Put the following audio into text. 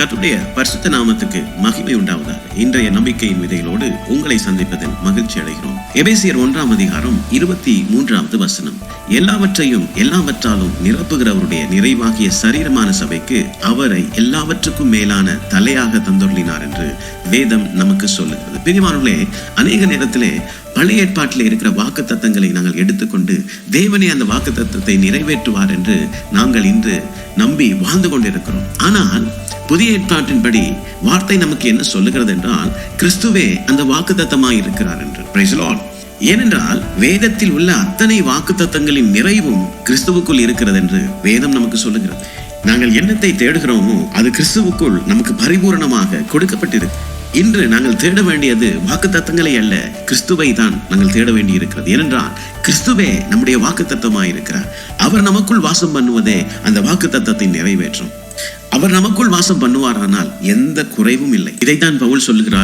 கத்துடைய பரிசுத்த நாமத்துக்கு மகிமை உண்டாவதாக. இன்றைய நம்பிக்கையின் விதைகளோடு உங்களை சந்திப்பதில் மகிழ்ச்சி அடைகிறோம். எபேசியர் ஒன்றாம் அதிகாரம் இருபத்தி மூன்றாவது வசனம். எல்லாவற்றையும் எல்லாவற்றாலும் நிரப்புகிறவருடைய நிறைவாகிய சரீரமான சபைக்கு அவரை எல்லாவற்றுக்கும் மேலான தலையாக தந்தொருளினார் என்று வேதம் நமக்கு சொல்லுகிறது. பிரிவானுள்ளே அநேக நேரத்திலே பழைய ஏற்பாட்டில் இருக்கிற வாக்கு தத்தங்களை நாங்கள் எடுத்துக்கொண்டு தேவனே அந்த வாக்கு தத்தத்தை நிறைவேற்றுவார் என்று நாங்கள் இன்று நம்பி வாழ்ந்து கொண்டிருக்கிறோம். ஆனால் புதிய ஏற்பாட்டின்படி வார்த்தை நமக்கு என்ன சொல்லுகிறது என்றால் கிறிஸ்துவே அந்த வாக்கு தத்தமாய் இருக்கிறார் என்று. ஏனென்றால் வேதத்தில் உள்ள அத்தனை வாக்கு தத்தங்களின் நிறைவும் கிறிஸ்துவுக்குள் இருக்கிறது என்று வேதம் நமக்கு சொல்லுகிறது. நாங்கள் என்னத்தை தேடுகிறோமோ அது கிறிஸ்துவுக்குள் நமக்கு பரிபூரணமாக கொடுக்கப்பட்டிருக்கு. இன்று நாங்கள் தேட வேண்டியது வாக்கு தத்தங்களை அல்ல கிறிஸ்துவை தான் நாங்கள் தேட வேண்டி இருக்கிறது ஏனென்றால் கிறிஸ்துவே நம்முடைய வாக்கு இருக்கிறார் அவர் நமக்குள் வாசம் பண்ணுவதே அந்த வாக்கு தத்தத்தை நிறைவேற்றும். அவர் நமக்குள் வாசம் பண்ணுவாரானால் எந்த குறைவும் இல்லை. இதைத்தான் பவுல் சொல்லுகிறார்.